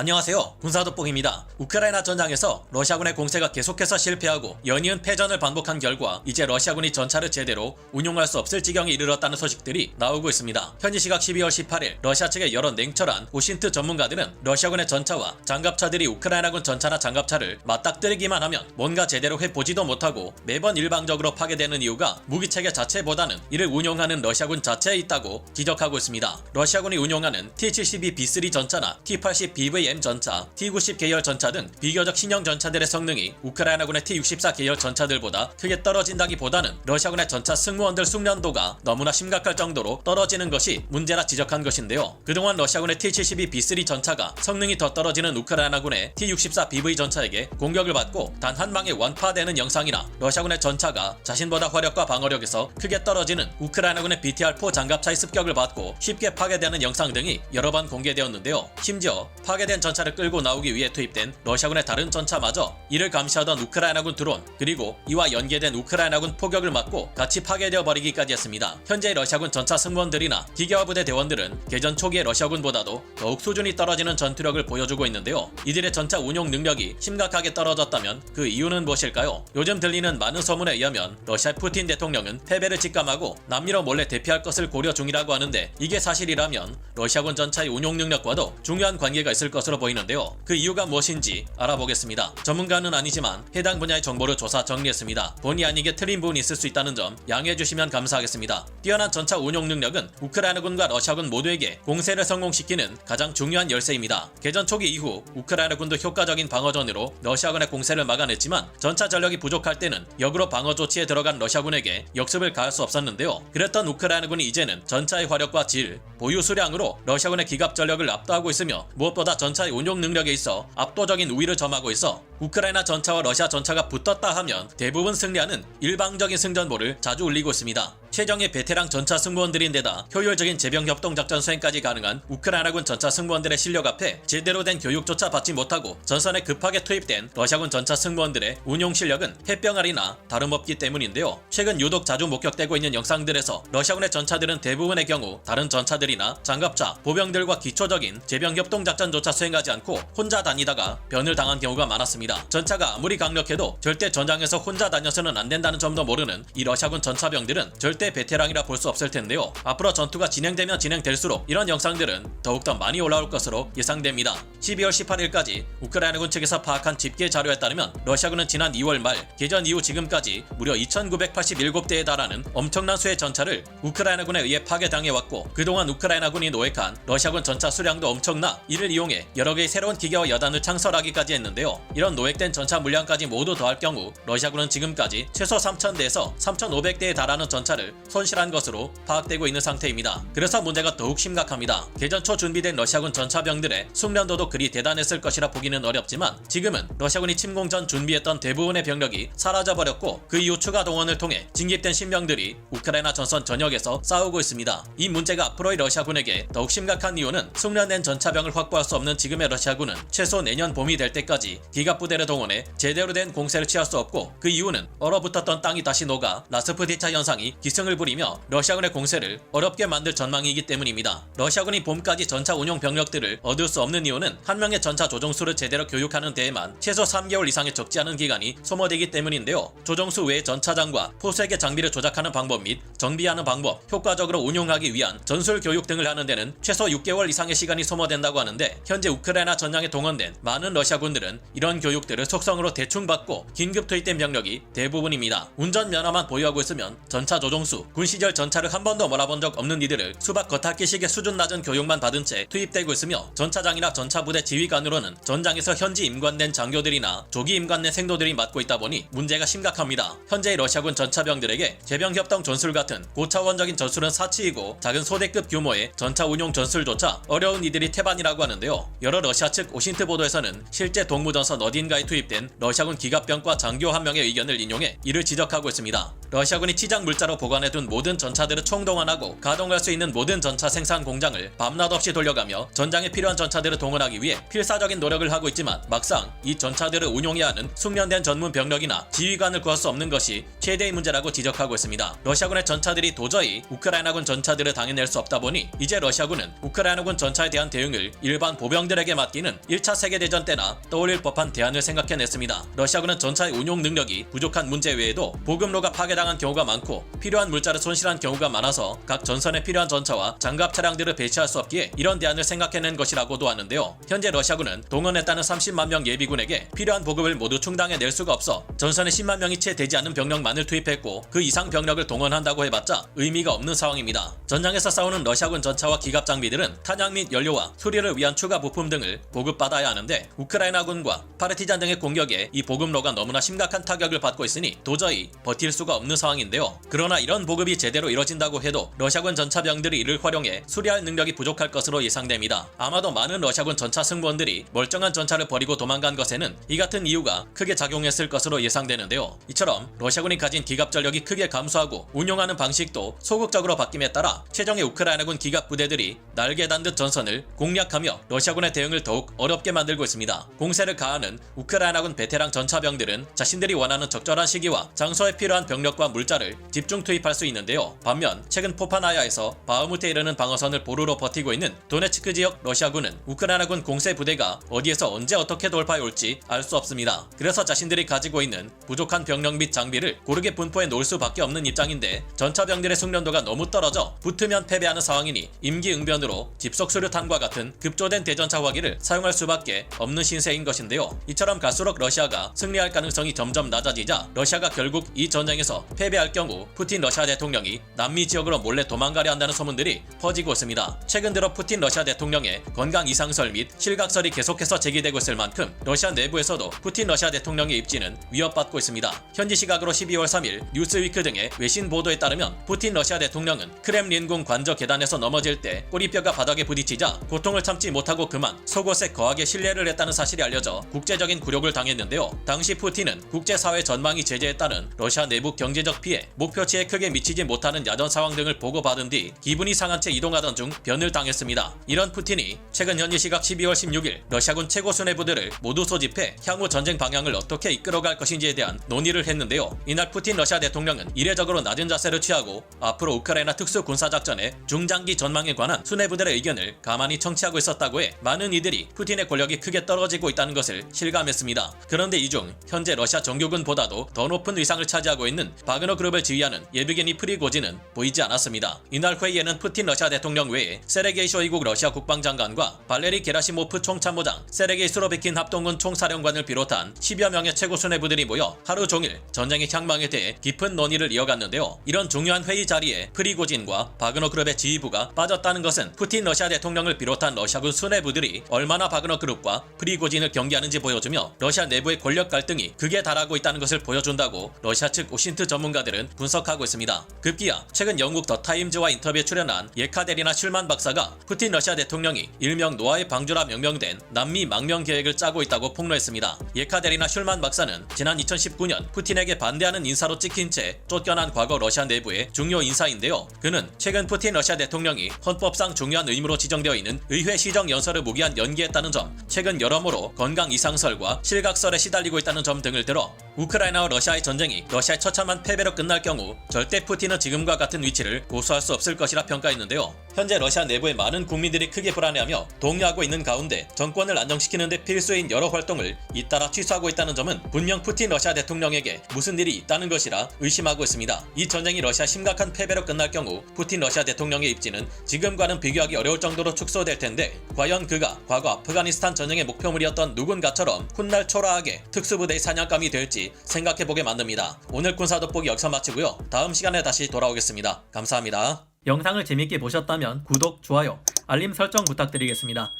안녕하세요. 군사돋보기입니다. 우크라이나 전장에서 러시아군의 공세가 계속해서 실패하고 연이은 패전을 반복한 결과 이제 러시아군이 전차를 제대로 운용할 수 없을 지경에 이르렀다는 소식들이 나오고 있습니다. 현지 시각 12월 18일 러시아 측의 여러 냉철한 오신트 전문가들은 러시아군의 전차와 장갑차들이 우크라이나군 전차나 장갑차를 맞닥뜨리기만 하면 뭔가 제대로 해보지도 못하고 매번 일방적으로 파괴되는 이유가 무기체계 자체보다는 이를 운용하는 러시아군 자체에 있다고 지적하고 있습니다. 러시아군이 운용하는 T-72B3 전차나 T-80BVM 전차, T-90 계열 전차 등 비교적 신형 전차들의 성능이 우크라이나군의 T-64 계열 전차들보다 크게 떨어진다기보다는 러시아군의 전차 승무원들 숙련도가 너무나 심각할 정도로 떨어지는 것이 문제라 지적한 것인데요. 그동안 러시아군의 T-72B3 전차가 성능이 더 떨어지는 우크라이나군의 T-64BV 전차에게 공격을 받고 단 한 방에 완파되는 영상이나 러시아군의 전차가 자신보다 화력과 방어력에서 크게 떨어지는 우크라이나군의 BTR-4 장갑차의 습격을 받고 쉽게 파괴되는 영상 등이 여러 번 공개되었는데요. 심지어 파괴된 전차를 끌고 나오기 위해 투입된 러시아군의 다른 전차마저 이를 감시하던 우크라이나군 드론 그리고 이와 연계된 우크라이나군 포격을 맞고 같이 파괴되어 버리기까지 했습니다. 현재 러시아군 전차 승무원들이나 기계화 부대 대원들은 개전 초기의 러시아군보다도 더욱 수준이 떨어지는 전투력을 보여주고 있는데요. 이들의 전차 운용 능력이 심각하게 떨어졌다면 그 이유는 무엇일까요? 요즘 들리는 많은 소문에 의하면 러시아 푸틴 대통령은 패배를 직감하고 남미로 몰래 대피할 것을 고려 중이라고 하는데 이게 사실이라면 러시아군 전차의 운용 능력과도 중요한 관계가 있을 것 으로 보이는데요. 그 이유가 무엇인지 알아보겠습니다. 전문가는 아니지만 해당 분야의 정보를 조사 정리했습니다. 본의 아니게 틀린 부분이 있을 수 있다는 점 양해해 주시면 감사하겠습니다. 뛰어난 전차 운용 능력은 우크라이나군과 러시아군 모두에게 공세를 성공시키는 가장 중요한 열쇠입니다. 개전 초기 이후 우크라이나군도 효과적인 방어전으로 러시아군의 공세를 막아냈지만 전차 전력이 부족할 때는 역으로 방어 조치에 들어간 러시아군에게 역습을 가할 수 없었는데요. 그랬던 우크라이나군이 이제는 전차의 화력과 질, 보유 수량으로 러시아군의 기갑 전력을 압도하고 있으며 무엇보다 전 차의 운용 능력에 있어 압도적인 우위를 점하고 있어 우크라이나 전차와 러시아 전차가 붙었다 하면 대부분 승리하는 일방적인 승전보를 자주 울리고 있습니다. 최정의 베테랑 전차 승무원들인데다 효율적인 제병 협동 작전 수행까지 가능한 우크라이나군 전차 승무원들의 실력 앞에 제대로 된 교육조차 받지 못하고 전선에 급하게 투입된 러시아군 전차 승무원들의 운용 실력은 햇병아리나 다름없기 때문인데요. 최근 유독 자주 목격되고 있는 영상들에서 러시아군의 전차들은 대부분의 경우 다른 전차들이나 장갑차, 보병들과 기초적인 제병 협동 작전조차 수행하지 않고 혼자 다니다가 변을 당한 경우가 많았습니다. 전차가 아무리 강력해도 절대 전장에서 혼자 다녀서는 안 된다는 점도 모르는 이 러시아군 전차병들은 절대 베테랑이라 볼 수 없을 텐데요. 앞으로 전투가 진행되면 진행될수록 이런 영상들은 더욱더 많이 올라올 것으로 예상됩니다. 12월 18일까지 우크라이나군 측에서 파악한 집계 자료에 따르면 러시아군은 지난 2월 말 개전 이후 지금까지 무려 2,987대에 달하는 엄청난 수의 전차를 우크라이나군에 의해 파괴당해왔고 그동안 우크라이나군이 노획한 러시아군 전차 수량도 엄청나 이를 이용해 여러 개의 새로운 기계와 여단을 창설하기까지 했는데요. 이런 노획된 전차 물량까지 모두 더할 경우 러시아군은 지금까지 최소 3,000대에서 3,500대에 달하는 전차를 손실한 것으로 파악되고 있는 상태입니다. 그래서 문제가 더욱 심각합니다. 개전 초 준비된 러시아군 전차병들의 숙련도도 그리 대단했을 것이라 보기는 어렵지만 지금은 러시아군이 침공 전 준비했던 대부분의 병력이 사라져버렸고 그 이후 추가 동원을 통해 징집된 신병들이 우크라이나 전선 전역에서 싸우고 있습니다. 이 문제가 앞으로의 러시아군에게 더욱 심각한 이유는 숙련된 전차병을 확보할 수 없는 지금의 러시아군은 최소 내년 봄이 될 때까지 기갑 부대를 동원해 제대로 된 공세를 취할 수 없고 그 이유는 얼어붙었던 땅이 다시 녹아 라스푸디차 현상이 기승을 부리며 러시아군의 공세를 어렵게 만들 전망이기 때문입니다. 러시아군이 봄까지 전차 운용 병력들을 얻을 수 없는 이유는 한 명의 전차 조종수를 제대로 교육하는 데에만 최소 3개월 이상의 적지 않은 기간이 소모되기 때문인데요. 조종수 외의 전차장과 포수에게 장비를 조작하는 방법 및 정비하는 방법, 효과적으로 운용하기 위한 전술 교육 등을 하는 데는 최소 6개월 이상의 시간이 소모된다고 하는데 현재 우크라이나 전장에 동원된 많은 러시아군들은 이런 교육들을 속성으로 대충 받고 긴급 투입된 병력이 대부분입니다. 운전 면허만 보유하고 있으면 전차 조종수, 군 시절 전차를 한 번도 몰아본 적 없는 이들을 수박 겉핥기식의 수준 낮은 교육만 받은 채 투입되고 있으며 전차장이나 전차부대 지휘관으로는 전장에서 현지 임관된 장교들이나 조기 임관된 생도들이 맡고 있다 보니 문제가 심각합니다. 현재의 러시아군 전차병들에게 제병협동 전술 같은 고차원적인 전술은 사치이고 작은 소대급 규모의 전차 운용 전술조차 어려운 이들이 태반이라고 하는데요. 여러 러시아 측 오신트 보도에서는 실제 동무전선 어딘가에 투입된 러시아군 기갑병과 장교 한 명의 의견을 인용해 이를 지적하고 있습니다. 러시아군이 치장 물자로 보관해둔 모든 전차들을 총동원하고 가동할 수 있는 모든 전차 생산 공장을 밤낮 없이 돌려가며 전장에 필요한 전차들을 동원하기 위해 필사적인 노력을 하고 있지만 막상 이 전차들을 운용해야 하는 숙련된 전문 병력이나 지휘관을 구할 수 없는 것이 최대의 문제라고 지적하고 있습니다. 러시아군의 전차들이 도저히 우크라이나군 전차들을 당해낼 수 없다 보니 이제 러시아군은 우크라이나군 전차에 대한 대응을 일반 보병 병들에게 맡기는 1차 세계대전 때나 떠올릴 법한 대안을 생각해냈습니다. 러시아군은 전차의 운용 능력이 부족한 문제 외에도 보급로가 파괴당한 경우가 많고 필요한 물자를 손실한 경우가 많아서 각 전선에 필요한 전차와 장갑 차량들을 배치할 수 없기에 이런 대안을 생각해낸 것이라고도 하는데요. 현재 러시아군은 동원했다는 30만 명 예비군에게 필요한 보급을 모두 충당해낼 수가 없어 전선에 10만 명이 채 되지 않는 병력만을 투입했고 그 이상 병력을 동원한다고 해봤자 의미가 없는 상황입니다. 전장에서 싸우는 러시아군 전차와 기갑 장비들은 탄약 및 연료와 수리를 위한 추가 부품 등을 보급받아야 하는데 우크라이나군과 파르티잔 등의 공격에 이 보급로가 너무나 심각한 타격을 받고 있으니 도저히 버틸 수가 없는 상황인데요. 그러나 이런 보급이 제대로 이뤄진다고 해도 러시아군 전차병들이 이를 활용해 수리할 능력이 부족할 것으로 예상됩니다. 아마도 많은 러시아군 전차 승무원들이 멀쩡한 전차를 버리고 도망간 것에는 이 같은 이유가 크게 작용했을 것으로 예상되는데요. 이처럼 러시아군이 가진 기갑 전력이 크게 감소하고 운용하는 방식도 소극적으로 바뀜에 따라 최종의 우크라이나군 기갑 부대들이 날개 단듯 전선을 공략하며 러시아군의 대응을 더욱 어렵게 만들고 있습니다. 공세를 가하는 우크라이나군 베테랑 전차병들은 자신들이 원하는 적절한 시기와 장소에 필요한 병력과 물자를 집중 투입할 수 있는데요. 반면 최근 포파나야에서 바흐무트에 이르는 방어선을 보루로 버티고 있는 도네츠크 지역 러시아군은 우크라이나군 공세 부대가 어디에서 언제 어떻게 돌파해 올지 알 수 없습니다. 그래서 자신들이 가지고 있는 부족한 병력 및 장비를 고르게 분포해 놓을 수밖에 없는 입장인데 전차병들의 숙련도가 너무 떨어져 붙으면 패배하는 상황이니 임기응변으로 집속 수류탄과 같은 급조된 대전차 화기를 사용할 수밖에 없는 신세인 것인데요. 이처럼 갈수록 러시아가 승리할 가능성이 점점 낮아지자 러시아가 결국 이 전쟁에서 패배할 경우 푸틴 러시아 대통령이 남미 지역으로 몰래 도망가려 한다는 소문들이 퍼지고 있습니다. 최근 들어 푸틴 러시아 대통령의 건강 이상설 및 실각설이 계속해서 제기되고 있을 만큼 러시아 내부에서도 푸틴 러시아 대통령의 입지는 위협받고 있습니다. 현지 시각으로 12월 3일 뉴스위크 등의 외신 보도에 따르면 푸틴 러시아 대통령은 크렘린궁 관저 계단에서 넘어질 때 꼬리뼈가 바닥에 부딪히자 고통을 참지 못하고 그만 속옷에 거하게 실례를 했다는 사실이 알려져 국제적인 굴욕을 당했는데요. 당시 푸틴은 국제사회 전망이 따른 러시아 내부 경제적 피해, 목표치에 크게 미치지 못하는 야전 상황 등을 보고받은 뒤 기분이 상한 채 이동하던 중 변을 당했습니다. 이런 푸틴이 최근 현지 시각 12월 16일 러시아군 최고 수뇌부들을 모두 소집해 향후 전쟁 방향을 어떻게 이끌어갈 것인지에 대한 논의를 했는데요. 이날 푸틴 러시아 대통령은 이례적으로 낮은 자세를 취하고 앞으로 우크라이나 특수 군사작전의 중장기 전망에 관한 수뇌부들의 의견을 가만히 청취하고 있었다고 해 이들이 푸틴의 권력이 크게 떨어지고 있다는 것을 실감했습니다. 그런데 이 중 현재 러시아 정규군보다도 더 높은 위상을 차지하고 있는 바그너 그룹을 지휘하는 예비게니 프리고진은 보이지 않았습니다. 이날 회의에는 푸틴 러시아 대통령 외에 세르게이 쇼이국 러시아 국방장관과 발레리 게라시모프 총참모장, 세르게이 수로비킨 합동군 총사령관을 비롯한 10여 명의 최고 수뇌부들이 모여 하루 종일 전쟁의 향방에 대해 깊은 논의를 이어갔는데요. 이런 중요한 회의 자리에 프리고진과 바그너 그룹의 지휘부가 빠졌다는 것은 푸틴 러시아 대통령을 비롯한 러시아군 수뇌부들이 얼마나 바그너 그룹과 프리고진을 경계하는지 보여주며 러시아 내부의 권력 갈등이 극에 달하고 있다는 것을 보여준다고 러시아 측 오신트 전문가들은 분석하고 있습니다. 급기야 최근 영국 더 타임즈와 인터뷰에 출연한 예카데리나 슐만 박사가 푸틴 러시아 대통령이 일명 노아의 방주라 명명된 남미 망명 계획을 짜고 있다고 폭로했습니다. 예카데리나 슐만 박사는 지난 2019년 푸틴에게 반대하는 인사로 찍힌 채 쫓겨난 과거 러시아 내부의 중요 인사인데요. 그는 최근 푸틴 러시아 대통령이 헌법상 중요한 의무로 지정되어 있는 의회 시정 연설을 무기한 연기했다는 점, 최근 여러모로 건강 이상설과 실각설에 시달리고 있다는 점 등을 들어 우크라이나와 러시아의 전쟁이 러시아의 처참한 패배로 끝날 경우 절대 푸틴은 지금과 같은 위치를 고수할 수 없을 것이라 평가했는데요. 현재 러시아 내부의 많은 국민들이 크게 불안해하며 동요하고 있는 가운데 정권을 안정시키는 데 필수인 여러 활동을 잇따라 취소하고 있다는 점은 분명 푸틴 러시아 대통령에게 무슨 일이 있다는 것이라 의심하고 있습니다. 이 전쟁이 러시아 심각한 패배로 끝날 경우 푸틴 러시아 대통령의 입지는 지금과는 비교하기 어려울 정도로 축소될 텐데 과연 그가 과거 아프가니스탄 전쟁의 목표물이었던 누군가처럼 훗날 초라하게 특수부대의 사냥감이 될지 생각해보게 만듭니다. 오늘 군사 돋보기 여기서 마치고요. 다음 시간에 다시 돌아오겠습니다. 감사합니다. 영상을 재밌게 보셨다면 구독, 좋아요, 알림 설정 부탁드리겠습니다.